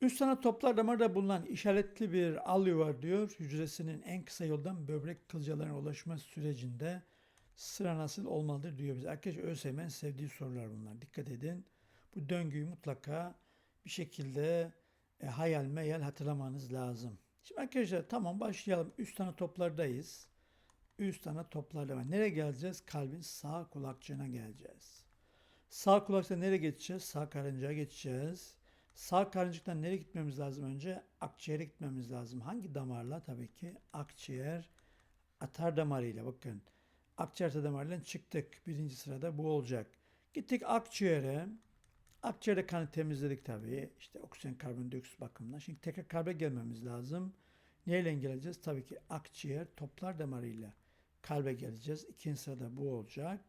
Üst ana toplar damarda bulunan işaretli bir alüvar diyor. Hücresinin en kısa yoldan böbrek kılcalarına ulaşma sürecinde sıra nasıl olmalıdır diyor bize. Arkadaşlar ÖSYM'nin sevdiği sorular bunlar. Dikkat edin. Bu döngüyü mutlaka bir şekilde e, hayal meyal hatırlamanız lazım. Şimdi arkadaşlar tamam başlayalım. Üst ana toplardayız. Üst ana toplarda. Nereye geleceğiz? Kalbin sağ kulakçığına geleceğiz. Sağ kulakta nereye geçeceğiz? Sağ karıncaya geçeceğiz. Sağ karıncıktan nereye gitmemiz lazım önce? Akciğere gitmemiz lazım. Hangi damarla? Tabii ki akciğer atar damarıyla. Bakın akciğer atar damarıyla çıktık. Birinci sırada bu olacak. Gittik akciğere. Akciğerde kanı temizledik tabii. İşte oksijen karbondioksit bakımından. Şimdi tekrar kalbe gelmemiz lazım. Neyle geleceğiz? Tabii ki akciğer toplar damarıyla kalbe geleceğiz. İkinci sırada bu olacak.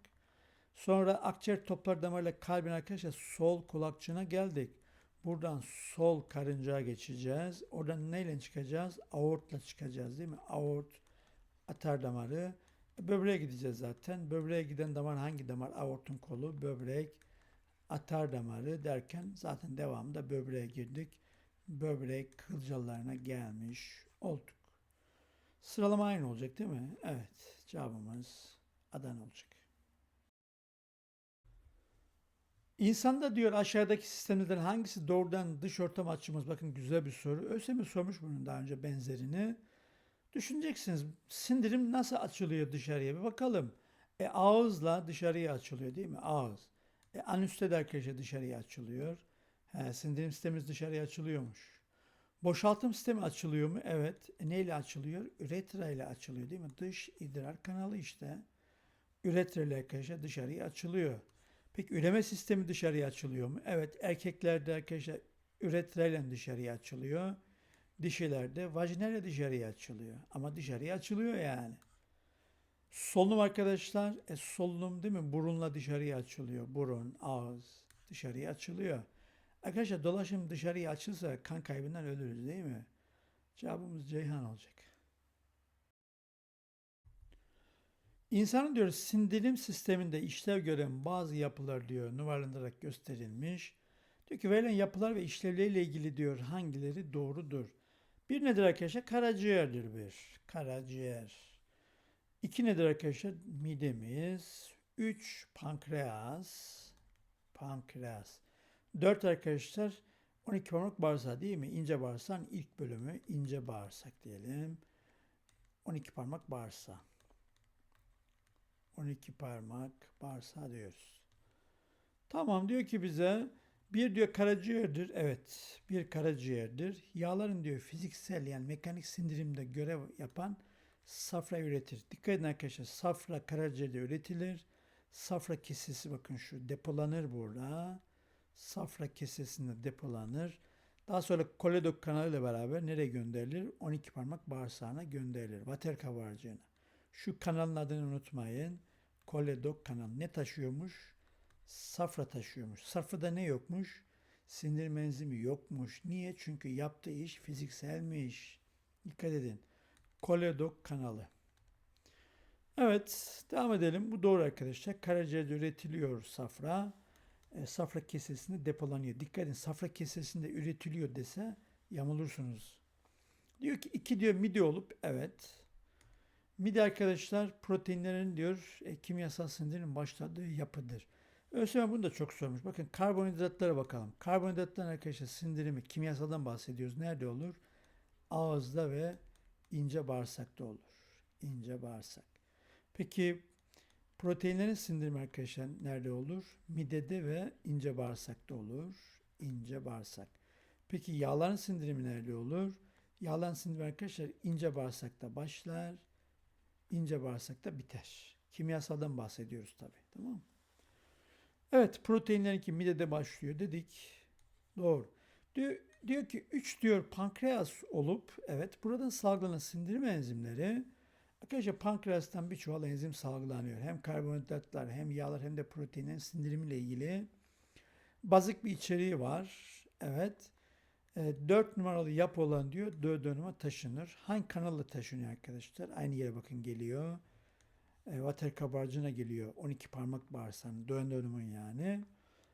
Sonra akciğer toplar damarıyla kalbin arkadaşlar sol kulakçığına geldik. Buradan sol karıncaya geçeceğiz. Oradan neyle çıkacağız? Aortla çıkacağız değil mi? Aort, atar damarı. Böbreğe gideceğiz zaten. Böbreğe giden damar hangi damar? Aortun kolu, böbrek, atar damarı derken zaten devamında böbreğe girdik. Böbrek kılcallarına gelmiş olduk. Sıralama aynı olacak değil mi? Evet. Cevabımız Adana olacak. İnsanda diyor aşağıdaki sistemlerden hangisi doğrudan dış ortam açımız? Bakın güzel bir soru. ÖSYM sormuş bunun daha önce benzerini. Düşüneceksiniz sindirim nasıl açılıyor dışarıya bir bakalım. E, ağızla dışarıya açılıyor değil mi? Ağız. E, anüste de arkadaşlar dışarıya açılıyor. He, sindirim sistemimiz dışarıya açılıyormuş. Boşaltım sistemi açılıyor mu? Evet. E, neyle açılıyor? Üretra ile açılıyor değil mi? Dış idrar kanalı işte. Üretra ile arkadaşlar dışarıya açılıyor. Peki üreme sistemi dışarıya açılıyor mu? Evet. Erkeklerde arkadaşlar üretra ile dışarıya açılıyor. Dişilerde vajinayla dışarıya açılıyor. Ama dışarıya açılıyor yani. Solunum arkadaşlar, e, solunum değil mi? Burunla dışarıya açılıyor. Burun, ağız dışarıya açılıyor. Arkadaşlar dolaşım dışarıya açılsa kan kaybından ölürüz değil mi? Cevabımız Ceyhan olacak. İnsanın diyor sindirim sisteminde işlev gören bazı yapılar diyor numaralandırarak gösterilmiş. Diyor ki verilen yapılar ve işlevleriyle ilgili diyor hangileri doğrudur? Bir nedir arkadaşlar? Karaciğerdir bir. Karaciğer. İki nedir arkadaşlar? Midemiz. Üç pankreas. Pankreas. Dört arkadaşlar 12 parmak bağırsağı değil mi? İnce bağırsağın ilk bölümü ince bağırsak diyelim. 12 parmak bağırsağı. 12 parmak bağırsağı diyoruz. Tamam diyor ki bize bir diyor karaciğerdir. Evet bir karaciğerdir. Yağların diyor fiziksel yani mekanik sindirimde görev yapan safra üretir. Dikkat edin arkadaşlar safra karaciğerde üretilir. Safra kesesi bakın şu depolanır burada. Safra kesesinde depolanır. Daha sonra koledok kanalıyla beraber nereye gönderilir? 12 parmak bağırsağına gönderilir. Vater kabarcığına. Şu kanalın adını unutmayın. Koledok kanal ne taşıyormuş? Safra taşıyormuş. Safrada ne yokmuş? Sindirim enzimi yokmuş. Niye? Çünkü yaptığı iş fizikselmiş. Dikkat edin. Koledok kanalı. Evet, devam edelim. Bu doğru arkadaşlar. Karaciğerde üretiliyor safra. E, safra kesesinde depolanıyor. Dikkat edin safra kesesinde üretiliyor dese yamulursunuz. Diyor ki iki diyor mide olup evet. Mide arkadaşlar proteinlerin diyor e, kimyasal sindirimin başladığı yapıdır. ÖSYM bunu da çok sormuş. Bakın karbonhidratlara bakalım. Karbonhidratların arkadaşlar sindirimi kimyasaldan bahsediyoruz. Nerede olur? Ağızda ve ince bağırsakta olur. İnce bağırsak. Peki proteinlerin sindirimi arkadaşlar nerede olur? Midede ve ince bağırsakta olur. İnce bağırsak. Peki yağların sindirimi nerede olur? Yağların sindirimi arkadaşlar ince bağırsakta başlar. İnce bağırsakta biter. Kimyasaldan bahsediyoruz tabi. Tamam mı? Evet proteinlerin ki midede başlıyor dedik. Doğru. Diyor, diyor ki 3 diyor pankreas olup evet buradan salgılanan sindirim enzimleri arkadaşlar pankreastan bir çuval enzim salgılanıyor. Hem karbonhidratlar hem yağlar hem de proteinlerin sindirimiyle ilgili bazik bir içeriği var. Evet. E, 4 numaralı yapı olan diyor duodenuma taşınır. Hangi kanalla taşınıyor arkadaşlar? Aynı yere bakın geliyor. E, vater kabarcığına geliyor. 12 parmak bağırsağının duodenumun yani.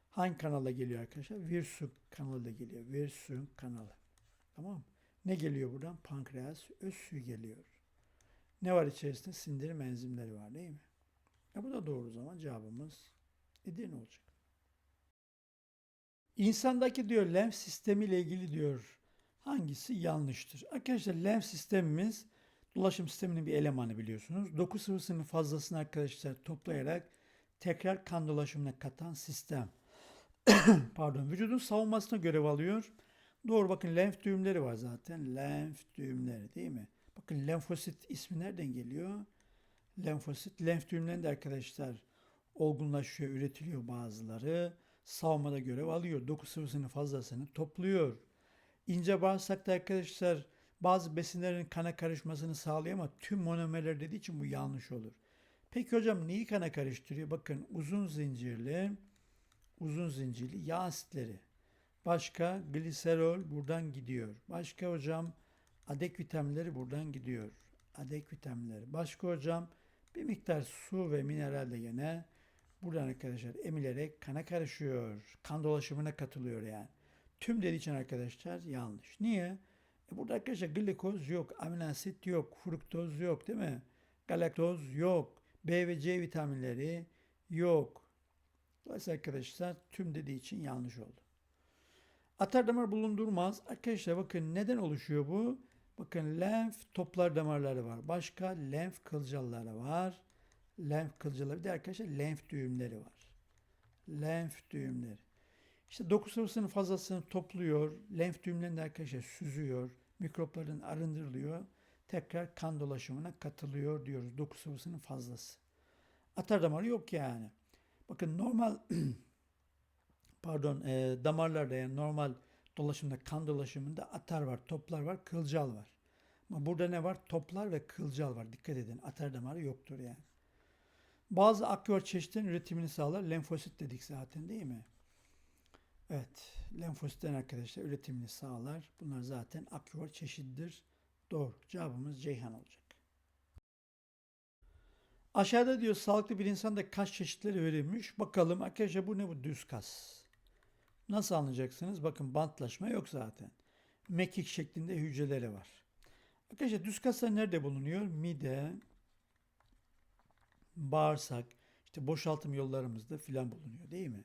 Hangi kanala geliyor arkadaşlar? Virsung kanalı geliyor. Virsung kanalı. Tamam mı? Ne geliyor buradan? Pankreas, öz suyu geliyor. Ne var içerisinde? Sindirim enzimleri var değil mi? E bu da doğru zaman cevabımız Edirne olacak. İnsandaki diyor lenf sistemi ile ilgili diyor hangisi yanlıştır? Arkadaşlar lenf sistemimiz dolaşım sisteminin bir elemanı biliyorsunuz. Doku sıvısının fazlasını arkadaşlar toplayarak tekrar kan dolaşımına katan sistem. Pardon vücudun savunmasına görev alıyor. Doğru bakın lenf düğümleri var zaten. Lenf düğümleri değil mi? Bakın lenfosit ismi nereden geliyor? Lenfosit. Lenf düğümlerinde arkadaşlar olgunlaşıyor, üretiliyor bazıları. Savunmada görev alıyor. Doku sıvısının fazlasını topluyor. İnce bağırsakta arkadaşlar bazı besinlerin kana karışmasını sağlıyor ama tüm monomerler dediği için bu yanlış olur. Peki hocam neyi kana karıştırıyor? Bakın uzun zincirli uzun zincirli yağ asitleri. Başka gliserol buradan gidiyor. Başka hocam adek vitaminleri buradan gidiyor. Adek vitaminleri. Başka hocam bir miktar su ve mineral de gene buradan arkadaşlar emilerek kana karışıyor. Kan dolaşımına katılıyor yani. Tüm dediği için arkadaşlar yanlış. Niye? E burada arkadaşlar glikoz yok, amino asit yok, fruktoz yok değil mi? Galaktoz yok, B ve C vitaminleri yok. Dolayısıyla arkadaşlar tüm dediği için yanlış oldu. Atar damar bulundurmaz. Arkadaşlar bakın neden oluşuyor bu? Bakın lenf toplar damarları var. Başka lenf kılcalları var. Lenf kılcalları bir de arkadaşlar lenf düğümleri var. Lenf düğümleri. İşte doku sıvısının fazlasını topluyor. Lenf düğümlerinde arkadaşlar süzüyor. Mikroplardan arındırılıyor. Tekrar kan dolaşımına katılıyor diyoruz. Doku sıvısının fazlası. Atar damarı yok yani. Bakın normal pardon e, damarlarda yani normal dolaşımda kan dolaşımında atar var, toplar var, kılcal var. Ama burada ne var? Toplar ve kılcal var. Dikkat edin. Atar damarı yoktur yani. Bazı akciğer çeşitlerin üretimini sağlar. Lenfosit dedik zaten değil mi? Evet. Lenfositlerin arkadaşlar üretimini sağlar. Bunlar zaten akciğer çeşididir. Doğru. Cevabımız Ceyhan olacak. Aşağıda diyor sağlıklı bir insanda kas çeşitleri verilmiş. Bakalım arkadaşlar bu ne bu düz kas. Nasıl anlayacaksınız? Bakın bantlaşma yok zaten. Mekik şeklinde hücreleri var. Arkadaşlar düz kaslar nerede bulunuyor? Mide, bağırsak, işte boşaltım yollarımızda filan bulunuyor değil mi?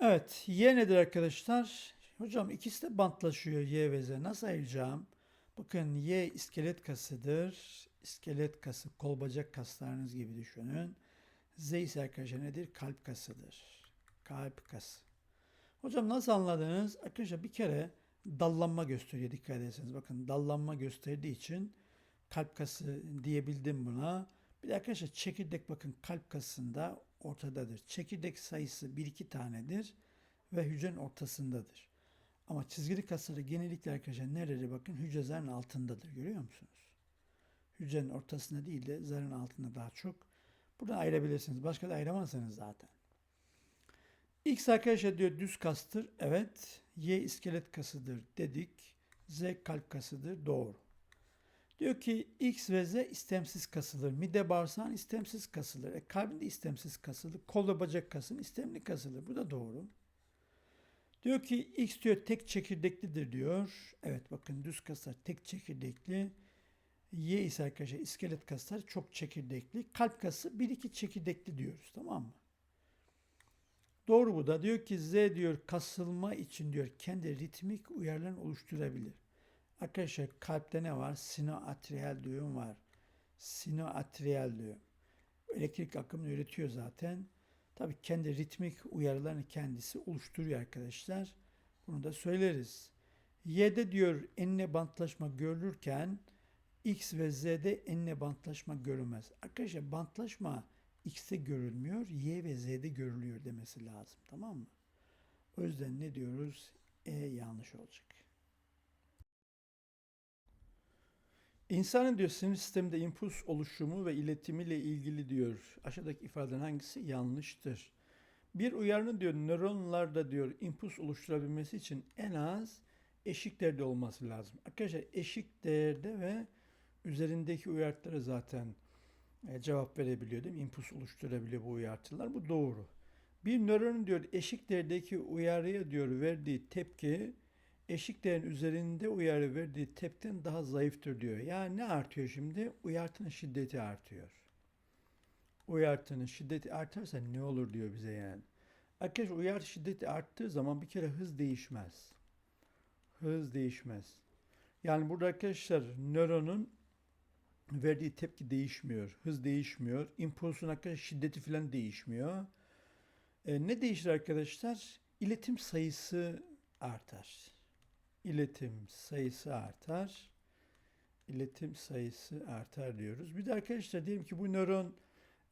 Evet, Y nedir arkadaşlar? Hocam ikisi de bantlaşıyor Y ve Z. Nasıl ayıracağım? Bakın Y iskelet kasıdır. İskelet kası, kol bacak kaslarınız gibi düşünün. Z ise arkadaşlar nedir? Kalp kasıdır. Kalp kası. Hocam nasıl anladınız? Arkadaşlar bir kere dallanma gösteriyor dikkat ederseniz. Bakın dallanma gösterdiği için kalp kası diyebildim buna. Bir de arkadaşlar çekirdek bakın kalp kasında ortadadır. Çekirdek sayısı 1-2 tanedir ve hücrenin ortasındadır. Ama çizgili kasları genellikle arkadaşlar nerede bakın hücre zarın altındadır. Görüyor musunuz? Hücrenin ortasında değil de zarın altında daha çok. Buradan ayırabilirsiniz. Başka da ayıramazsınız zaten. X arkadaşlar diyor düz kastır. Evet. Y iskelet kasıdır dedik. Z kalp kasıdır. Doğru. Diyor ki X ve Z istemsiz kasılır. Mide bağırsağın istemsiz kasılır. E, kalbin istemsiz kasılır. Kol bacak kasının istemli kasılır. Bu da doğru. Diyor ki X diyor tek çekirdeklidir diyor. Evet bakın düz kaslar tek çekirdekli. Y ise arkadaşlar iskelet kaslar çok çekirdekli. Kalp kası 1-2 çekirdekli diyoruz tamam mı? Doğru bu da. Diyor ki Z diyor kasılma için diyor kendi ritmik uyarılarını oluşturabilir. Arkadaşlar kalpte ne var? Sinoatriyal düğüm var. Sinoatriyal düğüm. Elektrik akımını üretiyor zaten. Tabii kendi ritmik uyarılarını kendisi oluşturuyor arkadaşlar. Bunu da söyleriz. Y'de diyor enine bantlaşma görülürken X ve Z'de enine bantlaşma görülmez. Arkadaşlar bantlaşma X'te görülmüyor, Y ve Z'de görülüyor demesi lazım. Tamam mı? O yüzden ne diyoruz? E yanlış olacak. İnsanın diyor sinir sisteminde impuls oluşumu ve iletimiyle ilgili diyor. Aşağıdaki ifadelerin hangisi yanlıştır? Bir uyarının diyor nöronlarda diyor impuls oluşturabilmesi için en az eşik değerde olması lazım. Arkadaşlar eşik değerde ve üzerindeki uyartıları zaten e, cevap verebiliyor değil mi? İmpuls oluşturabiliyor bu uyartılar. Bu doğru. Bir nöronun diyor eşik değerdeki uyarıya diyor verdiği tepki eşik değerin üzerinde uyarı verdiği tepkiden daha zayıftır diyor. Yani ne artıyor şimdi? Uyartının şiddeti artıyor. Uyartının şiddeti artarsa ne olur diyor bize yani. Arkadaşlar uyarı şiddeti arttığı zaman bir kere hız değişmez. Hız değişmez. Yani burada arkadaşlar nöronun verdiği tepki değişmiyor. Hız değişmiyor. İmpulsun arkadaşlar şiddeti falan değişmiyor. E, ne değişir arkadaşlar? İletim sayısı artar. İletim sayısı artar. İletim sayısı artar diyoruz. Bir de arkadaşlar diyelim ki bu nöron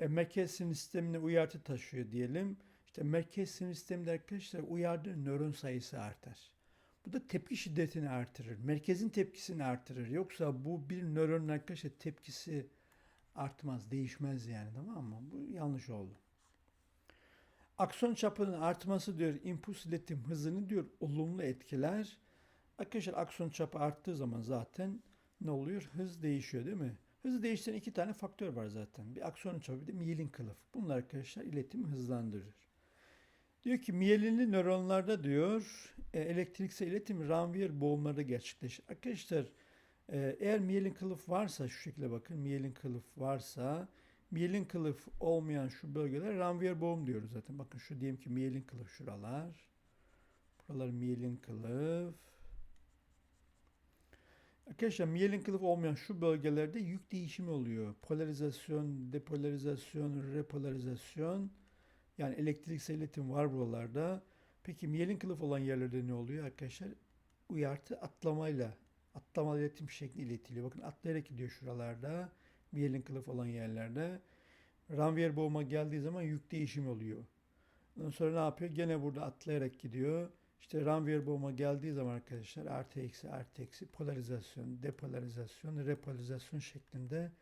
e, merkez sistemine uyarı taşıyor diyelim. İşte merkez sinir sisteminde arkadaşlar uyardığı nöron sayısı artar. Bu da tepki şiddetini artırır. Merkezin tepkisini artırır. Yoksa bu bir nöronun arkadaşlar tepkisi artmaz, değişmez yani tamam mı? Bu yanlış oldu. Akson çapının artması diyor impuls iletim hızını diyor olumlu etkiler. Arkadaşlar akson çapı arttığı zaman zaten ne oluyor? Hız değişiyor değil mi? Hızı değiştiren iki tane faktör var zaten. Bir akson çapı bir de miyelin kılıf. Bunlar arkadaşlar iletimi hızlandırır. Diyor ki miyelinli nöronlarda diyor e, elektriksel iletim Ranvier boğumlarda gerçekleşir. Arkadaşlar e, eğer miyelin kılıf varsa şu şekilde bakın miyelin kılıf varsa miyelin kılıf olmayan şu bölgeler Ranvier boğum diyoruz zaten. Bakın şu diyelim ki miyelin kılıf şuralar. Buralar miyelin kılıf. Arkadaşlar miyelin kılıf olmayan şu bölgelerde yük değişimi oluyor. Polarizasyon, depolarizasyon, repolarizasyon. Yani elektriksel iletim var buralarda. Peki miyelin kılıf olan yerlerde ne oluyor arkadaşlar? Uyartı atlamayla, atlamalı iletim şekli iletiliyor. Bakın atlayarak gidiyor şuralarda. Miyelin kılıf olan yerlerde. Ranvier boğuma geldiği zaman yük değişimi oluyor. Ondan sonra ne yapıyor? Gene burada atlayarak gidiyor. İşte Ranvier boğuma geldiği zaman arkadaşlar artı eksi artı eksi polarizasyon, depolarizasyon, repolarizasyon şeklinde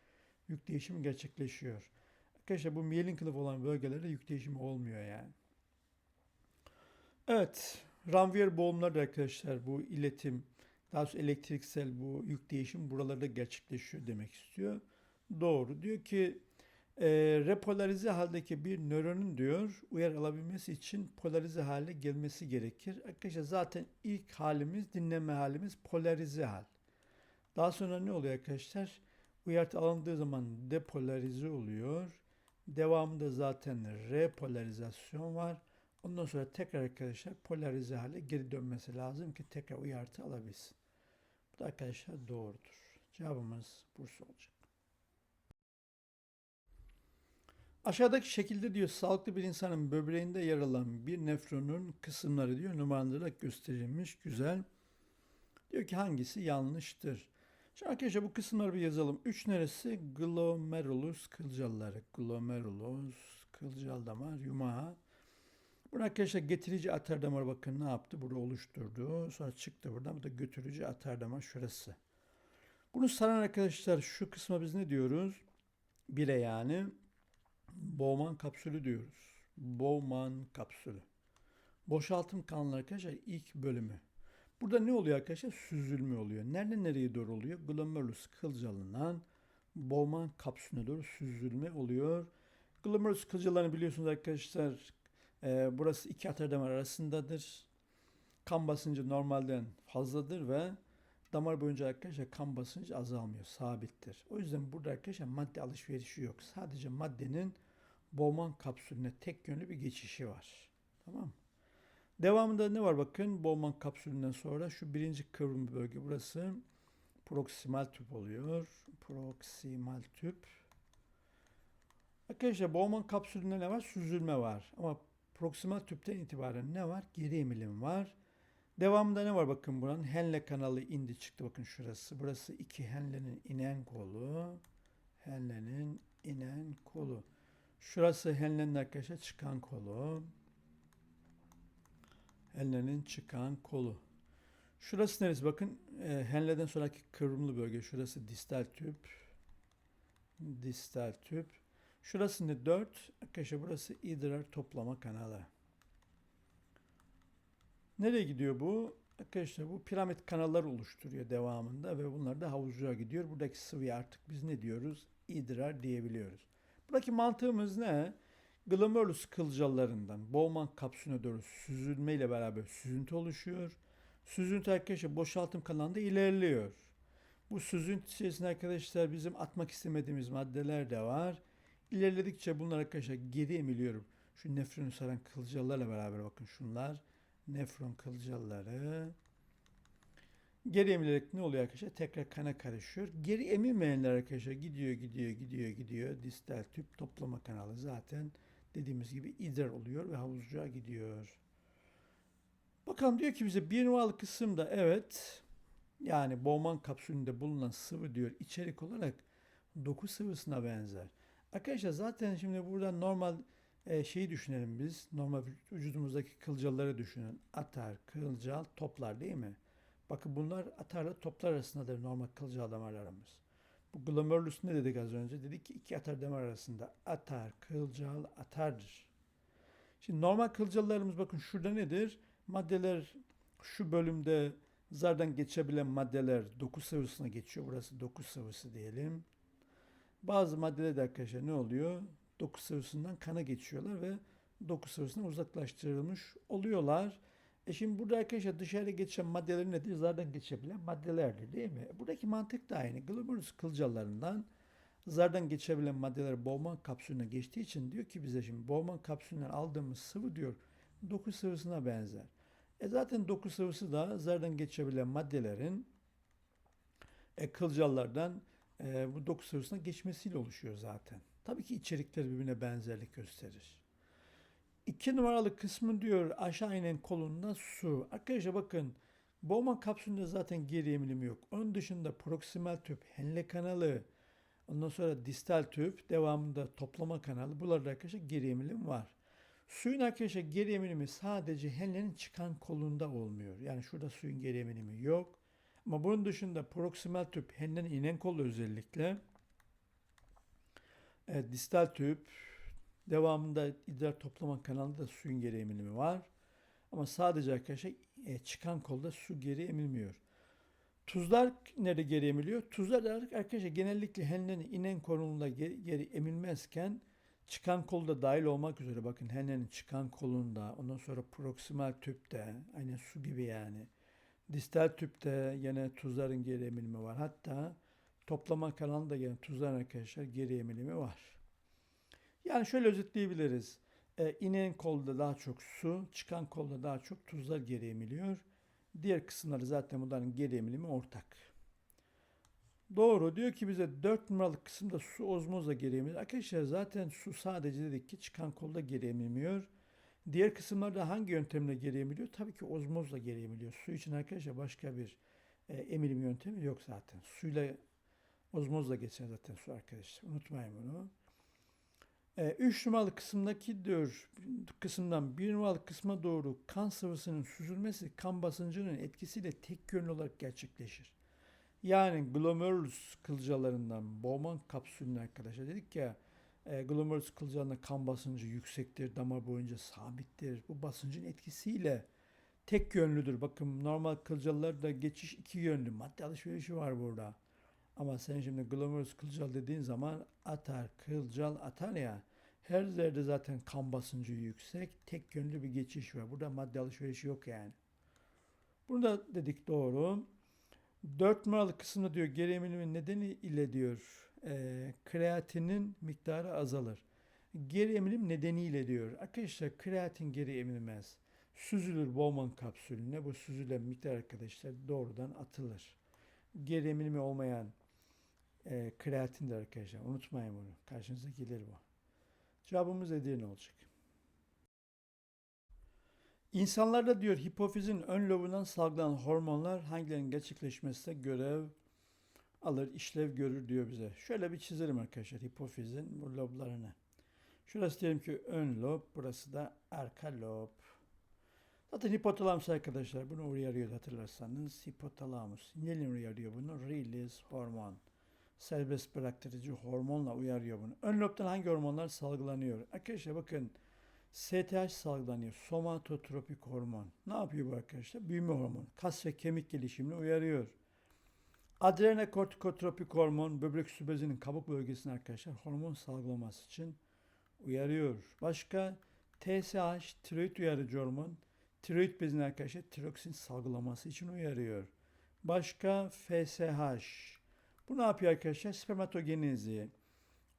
yük değişimi gerçekleşiyor. Arkadaşlar bu miyelin kılıf olan bölgelerde yük değişimi olmuyor yani. Evet, Ranvier boğumlarda arkadaşlar bu iletim, daha sonra elektriksel bu yük değişim buralarda gerçekleşiyor demek istiyor. Doğru. Diyor ki e, repolarize haldeki bir nöronun diyor uyarı alabilmesi için polarize hale gelmesi gerekir. Arkadaşlar zaten ilk halimiz dinleme halimiz polarize hal. Daha sonra ne oluyor arkadaşlar? Uyarı alındığı zaman depolarize oluyor. Devamında zaten repolarizasyon var. Ondan sonra tekrar arkadaşlar polarize hale geri dönmesi lazım ki tekrar uyarı alabilsin. Bu da arkadaşlar doğrudur. Cevabımız Bursa olacak. Aşağıdaki şekilde diyor sağlıklı bir insanın böbreğinde yer alan bir nefronun kısımları diyor numaralandırılarak gösterilmiş. Güzel. Diyor ki hangisi yanlıştır? Şimdi arkadaşlar bu kısımları bir yazalım. Üç neresi? Glomerulus kılcalları. Glomerulus kılcal damar yumağı. Bunu arkadaşlar getirici atar damar bakın ne yaptı? Burada oluşturdu. Sonra çıktı buradan. Bu da götürücü atar damar şurası. Bunu saran arkadaşlar şu kısma biz ne diyoruz? Bire yani. Bowman kapsülü diyoruz. Bowman kapsülü. Boşaltım kanalları arkadaşlar ilk bölümü. Burada ne oluyor arkadaşlar? Süzülme oluyor. Nereden nereye doğru oluyor? Glomerulus kılcalından Bowman kapsülüne doğru süzülme oluyor. Glomerulus kılcallarını biliyorsunuz arkadaşlar. E, burası iki atar damar arasındadır. Kan basıncı normalden fazladır ve damar boyunca arkadaşlar kan basıncı azalmıyor. Sabittir. O yüzden burada arkadaşlar madde alışverişi yok. Sadece maddenin Bowman kapsülüne tek yönlü bir geçişi var. Tamam mı? Devamında ne var bakın Bowman kapsülünden sonra şu birinci kıvrım bölge burası proksimal tüp oluyor. Proksimal tüp. Arkadaşlar Bowman kapsülünde ne var? Süzülme var. Ama proksimal tüpten itibaren ne var? Geri emilim var. Devamında ne var bakın buranın? Henle kanalı indi çıktı bakın şurası. Burası iki Henle'nin inen kolu. Henle'nin inen kolu. Şurası Henle'nin arkadaşlar çıkan kolu. Henle'nin çıkan kolu. Şurası neresi? Bakın e, Henle'den sonraki kıvrımlı bölge. Şurası distal tüp. Distal tüp. Şurası ne? 4. Arkadaşlar burası idrar toplama kanalı. Nereye gidiyor bu? Arkadaşlar bu piramit kanallar oluşturuyor devamında ve bunlar da havuzcuğa gidiyor. Buradaki sıvıya artık biz ne diyoruz? İdrar diyebiliyoruz. Buradaki mantığımız ne? Glomerulus kılcallarından Bowman kapsülüne doğru süzülmeyle beraber süzüntü oluşuyor. Süzüntü arkadaşlar boşaltım kanalında ilerliyor. Bu süzüntü içerisinde arkadaşlar bizim atmak istemediğimiz maddeler de var. İlerledikçe bunlar arkadaşlar geri emiliyor. Şu nefronu saran kılcallarla beraber bakın şunlar. Nefron kılcalları. Geri emilerek ne oluyor arkadaşlar? Tekrar kana karışıyor. Geri emilmeyenler arkadaşlar gidiyor, gidiyor, gidiyor, gidiyor. Distal tüp toplama kanalı zaten dediğimiz gibi idrar oluyor ve havuzcuğa gidiyor. Bakalım diyor ki bize bir numaralı kısımda evet yani Bowman kapsülünde bulunan sıvı diyor içerik olarak doku sıvısına benzer. Arkadaşlar zaten şimdi burada normal e, şeyi düşünelim biz. Normal vücudumuzdaki kılcalları düşünün. Atar, kılcal, toplar değil mi? Bakın bunlar atarla toplar arasındadır normal kılcal damarlarımız. Bu glomerulus ne dedik az önce? Dedik ki iki atar damar arasında atar, kılcal, atardır. Şimdi normal kılcallarımız bakın şurada nedir? Maddeler şu bölümde zardan geçebilen maddeler doku sıvısına geçiyor. Burası doku sıvısı diyelim. Bazı maddeler de arkadaşlar ne oluyor? Doku sıvısından kana geçiyorlar ve doku sıvısından uzaklaştırılmış oluyorlar. E şimdi burada arkadaşlar dışarı geçen maddeler nedir? Zardan geçebilen maddelerdir değil mi? Buradaki mantık da aynı. Glomerulus kılcallarından zardan geçebilen maddeler Bowman kapsülüne geçtiği için diyor ki bize şimdi Bowman kapsülünden aldığımız sıvı diyor doku sıvısına benzer. E zaten doku sıvısı da zardan geçebilen maddelerin e, kılcallardan e, bu doku sıvısına geçmesiyle oluşuyor zaten. Tabii ki içerikleri birbirine benzerlik gösterir. İki numaralı kısmı diyor aşağı inen kolunda su. Arkadaşlar bakın Bowman kapsülünde zaten geri emilim yok. Onun dışında proksimal tüp, Henle kanalı, ondan sonra distal tüp, devamında toplama kanalı. Buralarda arkadaşlar geri emilim var. Suyun arkadaşlar geri emilimi sadece Henle'nin çıkan kolunda olmuyor. Yani şurada suyun geri emilimi yok. Ama bunun dışında proksimal tüp, Henle'nin inen kolu özellikle, e, distal tüp, devamında idrar toplama kanalında da suyun geri emilimi var. Ama sadece arkadaşlar e, çıkan kolda su geri emilmiyor. Tuzlar nerede geri emiliyor? Tuzlar da arkadaşlar genellikle henlenin inen kolunda geri, geri emilmezken çıkan kolda dahil olmak üzere bakın henlenin çıkan kolunda ondan sonra proksimal tüpte aynen su gibi yani. Distal tüpte yine tuzların geri emilimi var. Hatta toplama kanalında yine tuzların arkadaşlar geri emilimi var. Yani şöyle özetleyebiliriz. E, inen kolda daha çok su, çıkan kolda daha çok tuzlar geri emiliyor. Diğer kısımları zaten bunların geri emilimi ortak. Doğru. Diyor ki bize 4 numaralı kısımda su ozmozla geri emiliyor. Arkadaşlar zaten su sadece dedik ki çıkan kolda geri emilmiyor. Diğer kısımlarda hangi yöntemle geri emiliyor? Tabii ki ozmozla geri emiliyor. Su için arkadaşlar başka bir e, emilim yöntemi yok zaten. Suyla ozmozla geçen zaten su arkadaşlar. Unutmayın bunu. 3 numaralı kısımdaki diyor kısımdan 1 numaralı kısma doğru kan sıvısının süzülmesi kan basıncının etkisiyle tek yönlü olarak gerçekleşir. Yani glomerulus kılcalarından Bowman kapsülüne arkadaşlar dedik ya e, glomerulus kılcalında kan basıncı yüksektir, damar boyunca sabittir. Bu basıncın etkisiyle tek yönlüdür. Bakın normal kılcallarda geçiş iki yönlü. Madde alışverişi var burada. Ama sen şimdi glomerulus kılcal dediğin zaman atar, kılcal atar ya. Her yerde zaten kan basıncı yüksek. Tek yönlü bir geçiş var. Burada madde alışverişi yok yani. Burada dedik doğru. Dört numaralı kısımda diyor geri emilimin nedeni ile diyor e, kreatinin miktarı azalır. Geri emilim nedeniyle diyor. Arkadaşlar kreatin geri emilmez. Süzülür Bowman kapsülüne. Bu süzülen miktar arkadaşlar doğrudan atılır. Geri emilimi olmayan e, kreatindir arkadaşlar. Unutmayın bunu. Karşınıza gelir bu. Cevabımız Edirne olacak. İnsanlarda diyor hipofizin ön lobundan salgılanan hormonlar hangilerinin gerçekleşmesine görev alır, işlev görür diyor bize. Şöyle bir çizelim arkadaşlar hipofizin bu loblarını. Şurası diyelim ki ön lob, burası da arka lob. Zaten hipotalamus arkadaşlar bunu uyarıyor hatırlarsanız. Hipotalamus. Neyle uyarıyor bunu? Release hormon serbest bıraktırıcı hormonla uyarıyor bunu. Ön lobdan hangi hormonlar salgılanıyor? Arkadaşlar bakın STH salgılanıyor. Somatotropik hormon. Ne yapıyor bu arkadaşlar? Büyüme hormonu. Kas ve kemik gelişimini uyarıyor. Adrenokortikotropik hormon böbrek üstü bezinin kabuk bölgesine arkadaşlar hormon salgılaması için uyarıyor. Başka TSH tiroid uyarıcı hormon tiroid bezini arkadaşlar tiroksin salgılaması için uyarıyor. Başka FSH. Bu ne yapıyor arkadaşlar? Spermatogenezi.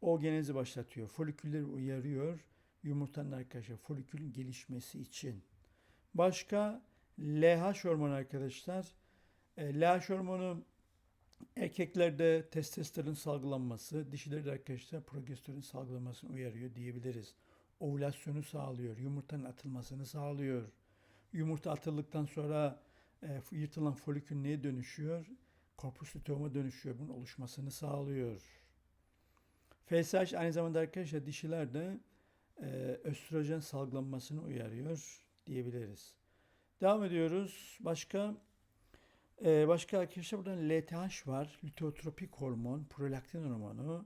O genezi başlatıyor. Folikülleri uyarıyor. Yumurtanın arkadaşlar folikülün gelişmesi için. Başka LH hormonu arkadaşlar. E, LH hormonu erkeklerde testosteron salgılanması, dişilerde arkadaşlar progesteron salgılanmasını uyarıyor diyebiliriz. Ovülasyonu sağlıyor, yumurtanın atılmasını sağlıyor. Yumurta atıldıktan sonra e, yırtılan folikül neye dönüşüyor? Korpus luteuma dönüşüyor. Bunun oluşmasını sağlıyor. FSH aynı zamanda arkadaşlar dişilerde e, östrojen salgılanmasını uyarıyor diyebiliriz. Devam ediyoruz. Başka e, başka arkadaşlar buradan LTH var. Lüteotropik hormon, prolaktin hormonu.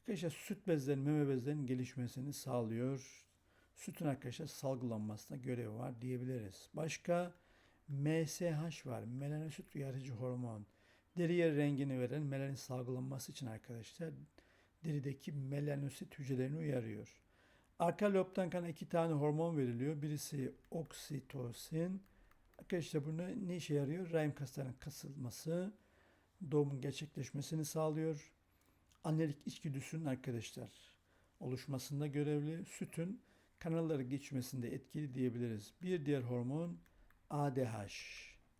Arkadaşlar süt bezlerinin, meme bezlerinin gelişmesini sağlıyor. Sütün arkadaşlar salgılanmasına görevi var diyebiliriz. Başka MSH var. Melanosit uyarıcı hormon. Deriye rengini veren melanin salgılanması için arkadaşlar derideki melanosit hücrelerini uyarıyor. Arka lobdan kana iki tane hormon veriliyor. Birisi oksitosin. Arkadaşlar bunu ne işe yarıyor? Rahim kaslarının kasılması, doğumun gerçekleşmesini sağlıyor. Annelik içgüdüsünün arkadaşlar oluşmasında görevli. Sütün kanalları geçmesinde etkili diyebiliriz. Bir diğer hormon ADH,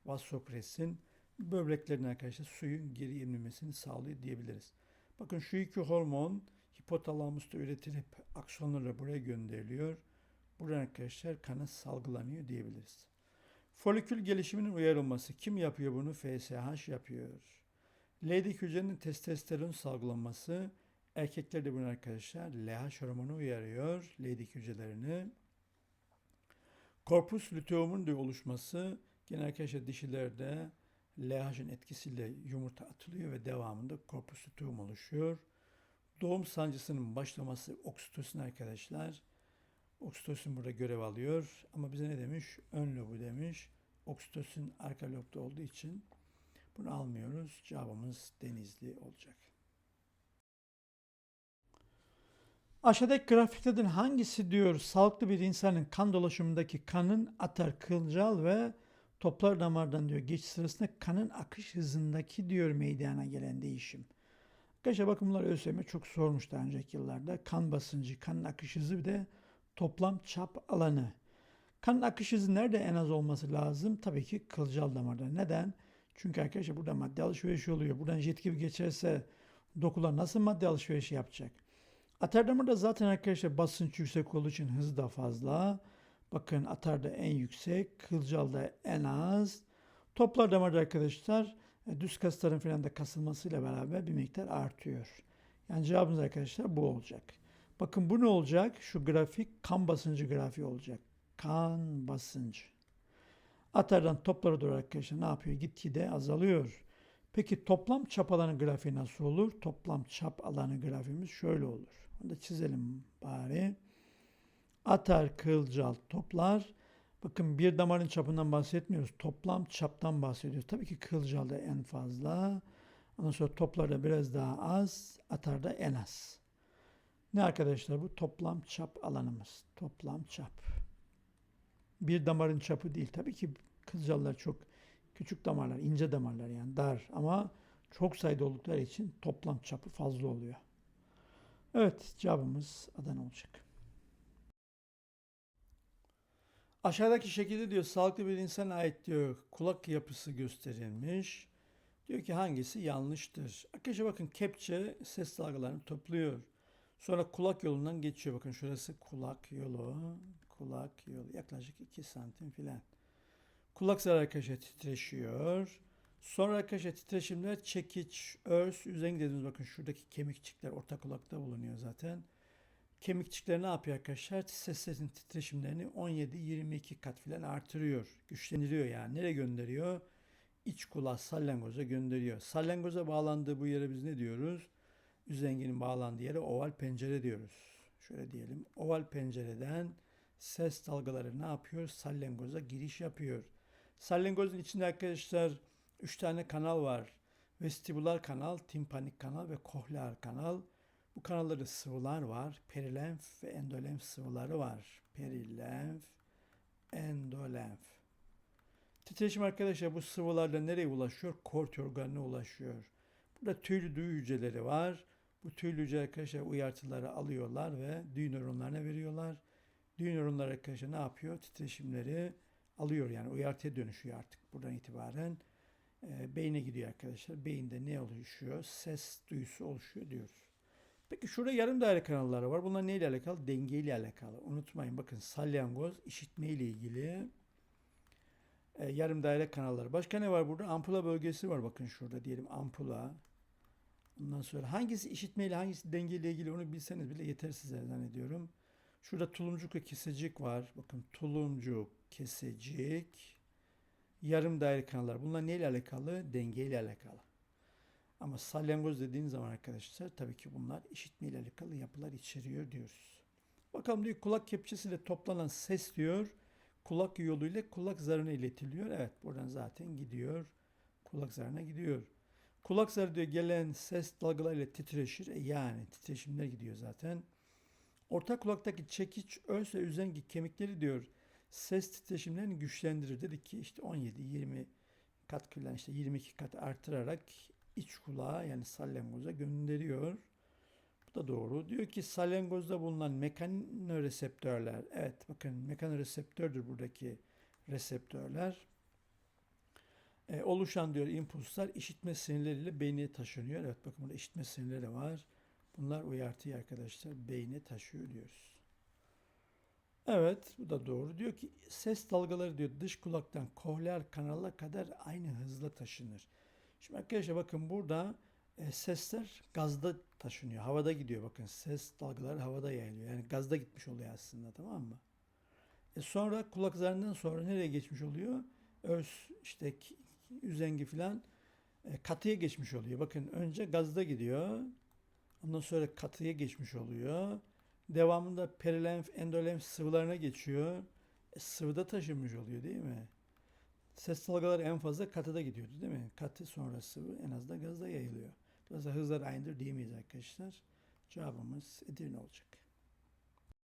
vasopresin böbreklerin arkadaşlar suyun geri emilmesini sağlıyor diyebiliriz. Bakın şu iki hormon hipotalamusta üretilip aksonlara buraya gönderiliyor. Buradan arkadaşlar kanı salgılanıyor diyebiliriz. Folikül gelişiminin uyarılması. Kim yapıyor bunu? FSH yapıyor. L'deki hücrenin testosteron salgılanması. Erkeklerde bunu arkadaşlar LH hormonu uyarıyor. L'deki hücrelerini. Korpus luteum'un da oluşması. Gene arkadaşlar dişilerde LH'ın etkisiyle yumurta atılıyor ve devamında korpus luteum oluşuyor. Doğum sancısının başlaması oksitosin arkadaşlar. Oksitosin burada görev alıyor. Ama bize ne demiş? Ön lobu demiş. Oksitosin arka lobda olduğu için bunu almıyoruz. Cevabımız denizli olacak. Aşağıdaki grafiklerden hangisi diyor sağlıklı bir insanın kan dolaşımındaki kanın atar, kılcal ve toplar damardan diyor geçiş sırasında kanın akış hızındaki diyor meydana gelen değişim. Arkadaşlar bakın bunlar ÖSYM çok sormuş daha önceki yıllarda. Kan basıncı, kanın akış hızı bir de toplam çap alanı. Kanın akış hızı nerede en az olması lazım? Tabii ki kılcal damarda. Neden? Çünkü arkadaşlar burada madde alışverişi oluyor. Buradan jet gibi geçerse dokular nasıl madde alışverişi yapacak? Atar damarda zaten arkadaşlar basınç yüksek olduğu için hız da fazla. Bakın atarda en yüksek, kılcalda en az. Toplar damarda arkadaşlar e, düz kasların falan da kasılmasıyla beraber bir miktar artıyor. Yani cevabımız arkadaşlar bu olacak. Bakın bu ne olacak? Şu grafik kan basıncı grafiği olacak. Kan basıncı. Atardan toplara doğru arkadaşlar ne yapıyor? Gitgide azalıyor. Peki toplam çap alanı grafiği nasıl olur? Toplam çap alanı grafiğimiz şöyle olur. Onu da çizelim bari. Atar, kılcal, toplar. Bakın bir damarın çapından bahsetmiyoruz. Toplam çaptan bahsediyoruz. Tabii ki kılcalda en fazla. Ondan sonra toplarda biraz daha az. Atarda en az. Ne arkadaşlar bu? Toplam çap alanımız. Toplam çap. Bir damarın çapı değil. Tabii ki kılcallar çok küçük damarlar, ince damarlar yani dar ama çok sayıda oldukları için toplam çapı fazla oluyor. Evet cevabımız Adana olacak. Aşağıdaki şekilde diyor sağlıklı bir insana ait diyor kulak yapısı gösterilmiş. Diyor ki hangisi yanlıştır? Arkadaşlar bakın kepçe ses dalgalarını topluyor. Sonra kulak yolundan geçiyor. Bakın şurası kulak yolu. Kulak yolu. Yaklaşık 2 santim filan. Kulak zarı arkadaşlar titreşiyor. Sonra arkadaşlar titreşimler çekiç, örs, üzengi dediğimiz bakın şuradaki kemikçikler orta kulakta bulunuyor zaten. Kemikçikler ne yapıyor arkadaşlar? Ses sesin titreşimlerini 17-22 kat filan artırıyor. Güçlendiriyor yani. Nereye gönderiyor? İç kulağa salyangoza gönderiyor. Salyangoza bağlandığı bu yere biz ne diyoruz? Üzenginin bağlandığı yere oval pencere diyoruz. Şöyle diyelim. Oval pencereden ses dalgaları ne yapıyor? Salyangoza giriş yapıyor. Salyangozun içinde arkadaşlar 3 tane kanal var. Vestibular kanal, timpanik kanal ve kohlear kanal. Bu kanallarda sıvılar var. Perilenf ve endolenf sıvıları var. Perilenf, endolenf. Titreşim arkadaşlar bu sıvılarla nereye ulaşıyor? Kort organına ulaşıyor. Burada tüylü duyu hücreleri var. Bu tüylü hücre arkadaşlar uyartıları alıyorlar ve düğü nöronlarına veriyorlar. Düğü nöronlar arkadaşlar ne yapıyor? Titreşimleri alıyor yani uyartıya dönüşüyor artık buradan itibaren. E, beyne gidiyor arkadaşlar. Beyinde ne oluşuyor? Ses duyusu oluşuyor diyoruz. Peki şurada yarım daire kanalları var. Bunlar neyle alakalı? Dengeyle alakalı. Unutmayın bakın salyangoz işitme ile ilgili e, yarım daire kanalları. Başka ne var burada? Ampula bölgesi var. Bakın şurada diyelim ampula. Ondan sonra hangisi işitmeyle hangisi dengeyle ilgili onu bilseniz bile yeter size zannediyorum. Şurada tulumcuk ve kesecik var. Bakın tulumcuk, kesecik, yarım daire kanallar. Bunlar neyle alakalı? Dengeyle alakalı. Ama salyangoz dediğin zaman arkadaşlar tabii ki bunlar işitmeyle alakalı yapılar içeriyor diyoruz. Bakalım diyor kulak kepçesiyle toplanan ses diyor kulak yoluyla kulak zarına iletiliyor. Evet buradan zaten gidiyor. Kulak zarına gidiyor. Kulak zarı diyor gelen ses dalgalarıyla titreşir. E yani titreşimler gidiyor zaten. Orta kulaktaki çekiç, öz ve üzengi kemikleri diyor ses titreşimlerini güçlendirir. Dedik ki işte 17-20 kat kılan işte 22 kat artırarak iç kulağa yani salyangoza gönderiyor. Bu da doğru. Diyor ki salyangozda bulunan mekanoreseptörler. Evet bakın mekanoreseptördür buradaki reseptörler. E, oluşan diyor impulslar işitme sinirleriyle beyne taşınıyor. Evet bakın burada işitme sinirleri var. Bunlar uyartıyı arkadaşlar beyne taşıyor diyoruz. Evet bu da doğru. Diyor ki ses dalgaları diyor dış kulaktan kohlear kanala kadar aynı hızla taşınır. Şimdi arkadaşlar bakın burada e, sesler gazda taşınıyor. Havada gidiyor bakın. Ses dalgaları havada yayılıyor. Yani gazda gitmiş oluyor aslında tamam mı? E sonra kulak zarından sonra nereye geçmiş oluyor? Öz işte üzengi filan e, katıya geçmiş oluyor. Bakın önce gazda gidiyor. Ondan sonra katıya geçmiş oluyor. Devamında perilenf, endolenf sıvılarına geçiyor. E, sıvıda taşınmış oluyor değil mi? Ses dalgaları en fazla katıda gidiyordu değil mi? Katı sonra sıvı en az da gazda yayılıyor. Dolayısıyla hızlar aynıdır diyemeyiz arkadaşlar. Cevabımız Edirne olacak.